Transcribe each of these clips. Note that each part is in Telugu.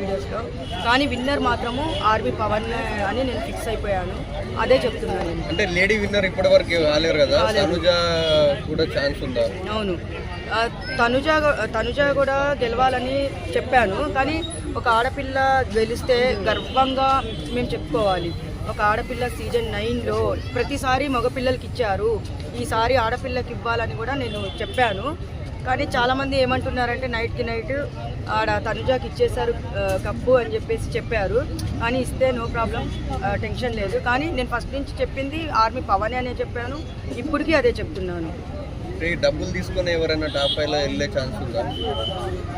వీడియోస్లో. కానీ విన్నర్ మాత్రము ఆర్మీ పవన్ అని నేను ఫిక్స్ అయిపోయాను. అదే చెప్తున్నాను. నేను అంటే లేడీ విన్నర్ ఇప్పటి వరకు కాలేరు కదా తనుజ కూడా ఛాన్స్ ఉందా? అవును. తనుజ తనుజ కూడా గెలవాలని చెప్పాను. కానీ ఒక ఆడపిల్ల గెలిస్తే గర్వంగా మేము చెప్పుకోవాలి. ఒక ఆడపిల్ల సీజన్ నైన్లో ప్రతిసారి మగపిల్లలకి ఇచ్చారు ఈసారి ఆడపిల్లకి ఇవ్వాలని కూడా నేను చెప్పాను. కానీ చాలామంది ఏమంటున్నారంటే నైట్కి నైట్ ఆడ తనుజాకి ఇచ్చేసారు ఆ, కప్పు అని చెప్పేసి చెప్పారు. కానీ ఇస్తే నో ప్రాబ్లం టెన్షన్ లేదు. కానీ నేను ఫస్ట్ నుంచి చెప్పింది ఆర్మీ పవనే అనే చెప్పాను. ఇప్పటికీ అదే చెప్తున్నాను. డబ్బులు తీసుకొని ఎవరైనా టాప్ ఫైవ్లో వెళ్ళే ఛాన్స్ ఉందా?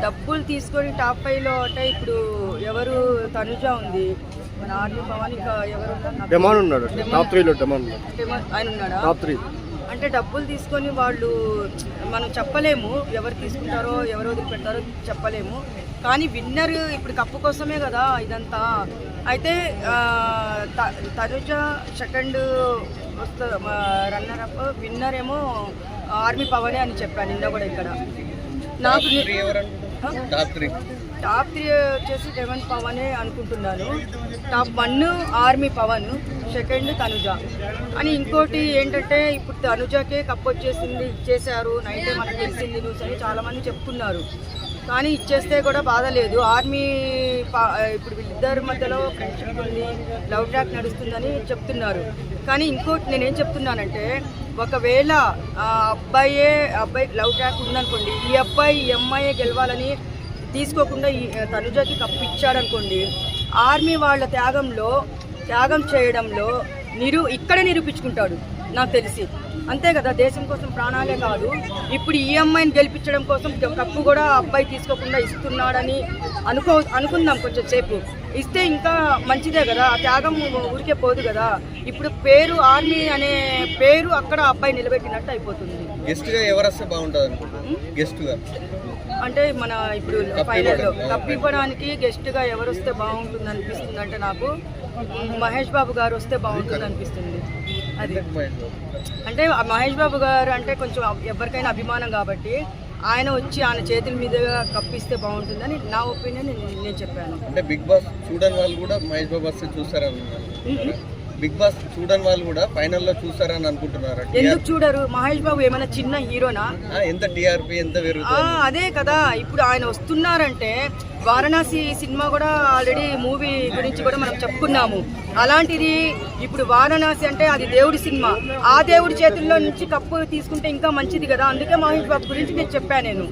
డబ్బులు తీసుకొని టాప్ ఫైవ్లో అంటే ఇప్పుడు ఎవరు తనుజ ఉంది. మన ఆర్మీ పవన్ ఇంకా ఎవరు ఉన్నాడు. టాప్ త్రీలో డెమాన్ ఉన్నాడు. తెలియదు. ఆయన ఉన్నాడా? Top three. అంటే డబ్బులు తీసుకొని వాళ్ళు మనం చెప్పలేము ఎవరు తీసుకుంటారో ఎవరు వదిలిపెడతారో చెప్పలేము. కానీ విన్నర్ ఇప్పుడు కప్పు కోసమే కదా ఇదంతా. అయితే తనుజ సెకండ్ వస్తా రన్నర్ అప్ విన్నర్ ఏమో ఆర్మీ పవనే అని చెప్పాను నిన్న కూడా ఇక్కడ. నాకు టాప్ త్రీ వచ్చేసి డెవన్ పవనే అనుకుంటున్నాను. Top one army Pavan. Second Tanuja. అని ఇంకోటి ఏంటంటే ఇప్పుడు తనుజకే కప్ వచ్చేసింది ఇచ్చేశారు. నైటే మనకు తెలిసింది న్యూస్ అని చాలామంది చెప్తున్నారు. కానీ ఇచ్చేస్తే కూడా బాధ లేదు. ఆర్మీ పా- ఇప్పుడు వీళ్ళిద్దరి మధ్యలో ఫ్రెండ్షిప్ ఉంది లవ్ ట్రాక్ నడుస్తుందని చెప్తున్నారు. కానీ ఇంకోటి నేనేం చెప్తున్నానంటే ఒకవేళ ఆ అబ్బాయే అబ్బాయి లవ్ ట్రాక్ ఉందనుకోండి ఈ అబ్బాయి ఈ అమ్మాయే గెలవాలని తీసుకోకుండా ఈ తనుజకి కప్పు ఇచ్చాడనుకోండి ఆర్మీ వాళ్ళ త్యాగంలో త్యాగం చేయడంలో నిరూ ఇక్కడే నిరూపించుకుంటాడు నాకు తెలిసి. అంతే కదా దేశం కోసం ప్రాణాలే కాదు. ఇప్పుడు ఈ అమ్మాయిని గెలిపించడం కోసం కప్పు కూడా అబ్బాయి తీసుకోకుండా ఇస్తున్నాడని అనుకో అనుకుందాం కొంచెం సేపు. ఇస్తే ఇంకా మంచిదే కదా ఆ త్యాగం ఊరికే పోదు కదా. ఇప్పుడు పేరు ఆర్మీ అనే పేరు అక్కడ అబ్బాయి నిలబెట్టినట్టు అయిపోతుంది. గెస్ట్గా ఎవరు వస్తే బాగుంటుంది అనుకుంటున్నారు? గెస్ట్గా అంటే మన ఇప్పుడు ఫైనల్లో కప్ ఇవ్వడానికి గెస్ట్గా ఎవరు వస్తే బాగుంటుంది అనిపిస్తుంది అంటే నాకు మహేష్ బాబు గారు వస్తే బాగుంటుంది అనిపిస్తుంది. అది. అంటే మహేష్ బాబు గారు అంటే కొంచెం ఎవరికైనా అభిమానం కాబట్టి ఆయన వచ్చి ఆయన చేతుల మీదుగా కప్పిస్తే బాగుంటుందని నా ఒపీనియన్ నేను చెప్పాను. అంటే బిగ్ బాస్ చూడని వాళ్ళు కూడా మహేష్ బాబు వస్తే చూస్తారని? బిగ్ బాస్ చూడని వాళ్ళు కూడా ఫైనల్లో చూస్తారని అనుకుంటున్నారా? ఎందుకు చూడరు? మహేష్ బాబు ఏమైనా చిన్న హీరోనా? ఎంత టీఆర్పీ ఎంత పెరుగుతుంది? అదే కదా. ఇప్పుడు ఆయన వస్తున్నారంటే వారణాసి సినిమా కూడా ఆల్రెడీ మూవీ గురించి కూడా మనం చెప్పుకున్నాము. అలాంటిది ఇప్పుడు వారణాసి అంటే అది దేవుడి సినిమా. ఆ దేవుడి చేతుల్లో నుంచి కప్పు తీసుకుంటే ఇంకా మంచిది కదా? అందుకే మహేష్ బాబు గురించి నేను చెప్పాను నేను.